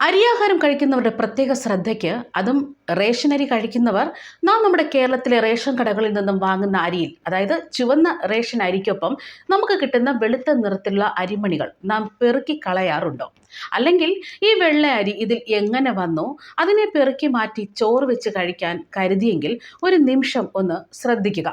അരിയാഹാരം കഴിക്കുന്നവരുടെ പ്രത്യേക ശ്രദ്ധയ്ക്ക് അതും റേഷൻ അരി കഴിക്കുന്നവർ നാം നമ്മുടെ കേരളത്തിലെ റേഷൻ കടകളിൽ നിന്നും വാങ്ങുന്ന അരിയിൽ അതായത് ചുവന്ന റേഷൻ അരിക്കൊപ്പം നമുക്ക് കിട്ടുന്ന വെളുത്ത നിറത്തിലുള്ള അരിമണികൾ നാം പെറുക്കി കളയാറുണ്ടോ? അല്ലെങ്കിൽ ഈ വെള്ള അരി ഇതിൽ എങ്ങനെ വന്നു? അതിനെ പെറുക്കി മാറ്റി ചോറ് വെച്ച് കഴിക്കാൻ കരുതിയെങ്കിൽ ഒരു നിമിഷം ഒന്ന് ശ്രദ്ധിക്കുക.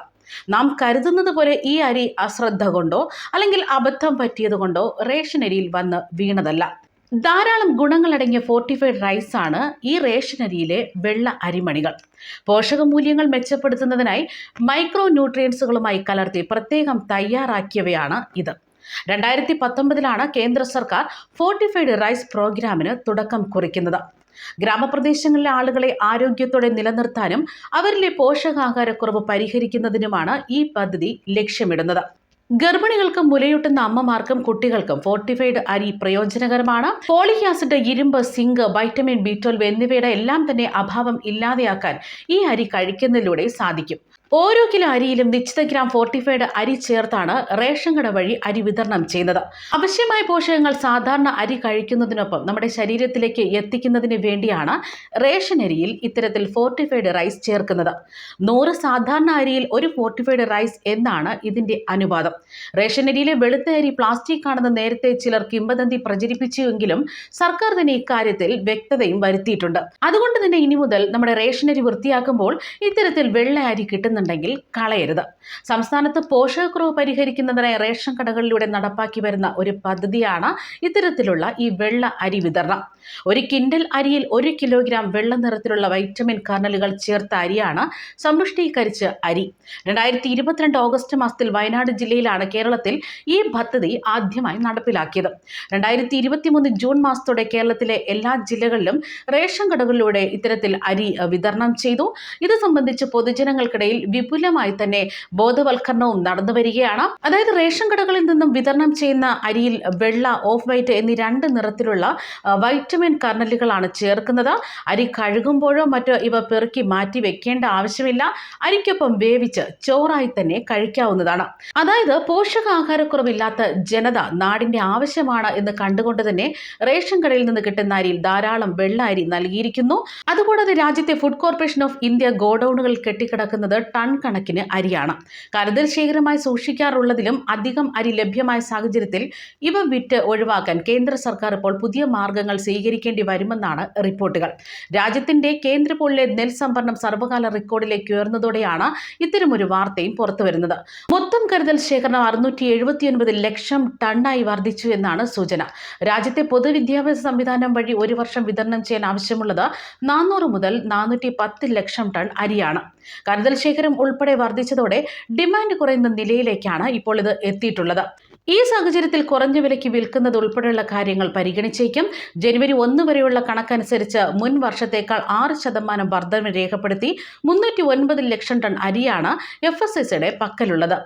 നാം കരുതുന്നത് പോലെ ഈ അരി അശ്രദ്ധ കൊണ്ടോ അല്ലെങ്കിൽ അബദ്ധം പറ്റിയത് കൊണ്ടോ റേഷൻ അരിയിൽ വന്ന് വീണതല്ല. ധാരാളം ഗുണങ്ങളടങ്ങിയ ഫോർട്ടിഫൈഡ് റൈസ് ആണ് ഈ റേഷൻ അരിയിലെ വെള്ള അരിമണികൾ. പോഷകമൂല്യങ്ങൾ മെച്ചപ്പെടുത്തുന്നതിനായി മൈക്രോ ന്യൂട്രിയൻസുകളുമായി കലർത്തി പ്രത്യേകം തയ്യാറാക്കിയവയാണ് ഇത്. രണ്ടായിരത്തി പത്തൊമ്പതിലാണ് കേന്ദ്ര സർക്കാർ ഫോർട്ടിഫൈഡ് റൈസ് പ്രോഗ്രാമിന് തുടക്കം കുറിക്കുന്നത്. ഗ്രാമപ്രദേശങ്ങളിലെ ആളുകളെ ആരോഗ്യത്തോടെ നിലനിർത്താനും അവരിലെ പോഷകാഹാരക്കുറവ് പരിഹരിക്കുന്നതിനുമാണ് ഈ പദ്ധതി ലക്ഷ്യമിടുന്നത്. ഗർഭിണികൾക്കും മുലയൂട്ടുന്ന അമ്മമാർക്കും കുട്ടികൾക്കും ഫോർട്ടിഫൈഡ് അരി പ്രയോജനകരമാണ്. ഫോളിക് ആസിഡ് ഇരുമ്പ് സിങ്ക് വൈറ്റമിൻ ബി ട്വൽവ് എന്നിവയുടെ എല്ലാം തന്നെ അഭാവം ഇല്ലാതെയാക്കാൻ ഈ അരി കഴിക്കുന്നതിലൂടെ സാധിക്കും. ഓരോ കിലോ അരിയിലും നിശ്ചിത ഗ്രാം ഫോർട്ടിഫൈഡ് അരി ചേർത്താണ് റേഷൻ കട വഴി അരി വിതരണം ചെയ്യുന്നത്. ആവശ്യമായ പോഷകങ്ങൾ സാധാരണ അരി കഴിക്കുന്നതിനൊപ്പം നമ്മുടെ ശരീരത്തിലേക്ക് എത്തിക്കുന്നതിന് വേണ്ടിയാണ് റേഷൻ അരിയിൽ ഇത്തരത്തിൽ ഫോർട്ടിഫൈഡ് റൈസ് ചേർക്കുന്നത്. നൂറ് സാധാരണ അരിയിൽ ഒരു ഫോർട്ടിഫൈഡ് റൈസ് എന്നാണ് ഇതിന്റെ അനുപാതം. റേഷൻ അരിയിലെ വെളുത്ത അരി പ്ലാസ്റ്റിക് ആണെന്ന് നേരത്തെ ചിലർ കിംബദന്തി പ്രചരിപ്പിച്ചുവെങ്കിലും സർക്കാർ തന്നെ ഇക്കാര്യത്തിൽ വ്യക്തതയും വരുത്തിയിട്ടുണ്ട്. അതുകൊണ്ട് തന്നെ ഇനി മുതൽ നമ്മുടെ റേഷൻ അരി വൃത്തിയാക്കുമ്പോൾ ഇത്തരത്തിൽ വെള്ള അരി കിട്ടുന്നുണ്ടെങ്കിൽ കളയരുത്. സംസ്ഥാനത്ത് പോഷകക്കുറവ് പരിഹരിക്കുന്നതിനായി റേഷൻ കടകളിലൂടെ നടപ്പാക്കി വരുന്ന ഒരു പദ്ധതിയാണ് ഇത്തരത്തിലുള്ള ഈ വെള്ള അരി വിതരണം. ഒരു കിൻഡൽ അരിയിൽ ഒരു കിലോഗ്രാം വെള്ള നിറത്തിലുള്ള വൈറ്റമിൻ കർണലുകൾ ചേർത്ത അരിയാണ് സമ്പുഷ്ടീകരിച്ച് അരി. രണ്ടായിരത്തി ഇരുപത്തിരണ്ട് ഓഗസ്റ്റ് മാസത്തിൽ വയനാട് ജില്ലയിലാണ് കേരളത്തിൽ ഈ പദ്ധതി ആദ്യമായി നടപ്പിലാക്കിയത്. രണ്ടായിരത്തി ഇരുപത്തിമൂന്ന് ജൂൺ മാസത്തോടെ കേരളത്തിലെ എല്ലാ ജില്ലകളിലും റേഷൻ കടകളിലൂടെ ഇത്തരത്തിൽ അരി വിതരണം ചെയ്തു. ഇത് സംബന്ധിച്ച് പൊതുജനങ്ങൾക്കിടയിൽ വിപുലമായി തന്നെ ബോധവൽക്കരണവും നടന്നു വരികയാണ്. അതായത് റേഷൻ കടകളിൽ നിന്നും വിതരണം ചെയ്യുന്ന അരിയിൽ വെള്ള ഓഫ് വൈറ്റ് എന്നീ രണ്ട് നിറത്തിലുള്ള വൈറ്റമിൻ കർണലുകളാണ് ചേർക്കുന്നത്. അരി കഴുകുമ്പോഴോ മറ്റോ ഇവ പെറുക്കി മാറ്റി വെക്കേണ്ട ആവശ്യമില്ല. അരിക്കൊപ്പം വേവിച്ച് ചോറായി തന്നെ കഴിക്കാവുന്നതാണ്. അതായത് പോഷകാഹാരക്കുറവില്ലാത്ത ജനത നാടിന്റെ ആവശ്യമാണ് എന്ന് കണ്ടുകൊണ്ട് തന്നെ റേഷൻ കടയിൽ നിന്ന് കിട്ടുന്ന അരിയിൽ ധാരാളം വെള്ള അരി നൽകിയിരിക്കുന്നു. അതുകൂടാതെ രാജ്യത്തെ ഫുഡ് കോർപ്പറേഷൻ ഓഫ് ഇന്ത്യ ഗോഡൌണുകൾ കെട്ടിക്കിടക്കുന്നത് ടൺ കണക്കിന് അരിയാണ്. കരുതൽ ശേഖരമായി സൂക്ഷിക്കാറുള്ളതിലും അധികം അരി ലഭ്യമായ സാഹചര്യത്തിൽ ഇവ വിറ്റ് ഒഴിവാക്കാൻ കേന്ദ്ര സർക്കാർ ഇപ്പോൾ പുതിയ മാർഗങ്ങൾ സ്വീകരിക്കേണ്ടി വരുമെന്നാണ് റിപ്പോർട്ടുകൾ. രാജ്യത്തിന്റെ കേന്ദ്ര പോളിലെ നെൽ സംഭരണം സർവകാല റെക്കോർഡിലേക്ക് ഉയർന്നതോടെയാണ് ഇത്തരമൊരു വാർത്തയും പുറത്തുവരുന്നത്. മൊത്തം കരുതൽ ശേഖരണം അറുന്നൂറ്റി എഴുപത്തിയൊൻപത് ലക്ഷം ടണ്ണായി വർദ്ധിച്ചു എന്നാണ് സൂചന. രാജ്യത്തെ പൊതുവിദ്യാഭ്യാസ സംവിധാനം വഴി ഒരു വർഷം വിതരണം ചെയ്യാൻ ആവശ്യമുള്ളത് നാനൂറ് മുതൽ നാനൂറ്റി ലക്ഷം ടൺ അരിയാണ്. കരുതൽ ശേഖരം ഉൾപ്പെടെ വർദ്ധിച്ചതോടെ ഡിമാൻഡ് കുറയുന്ന നിലയിലേക്കാണ് ഇപ്പോൾ ഇത് എത്തിയിട്ടുള്ളത്. ഈ സാഹചര്യത്തിൽ കുറഞ്ഞ വിലയ്ക്ക് വിൽക്കുന്നത് ഉൾപ്പെടെയുള്ള കാര്യങ്ങൾ പരിഗണിച്ചേക്കും. ജനുവരി ഒന്ന് വരെയുള്ള കണക്കനുസരിച്ച് മുൻ വർഷത്തേക്കാൾ ആറ് ശതമാനം വർധന രേഖപ്പെടുത്തി മുന്നൂറ്റി ഒൻപത് ലക്ഷം ടൺ അരിയാണ് എഫ് എസ് എസ് പക്കലുള്ളത്.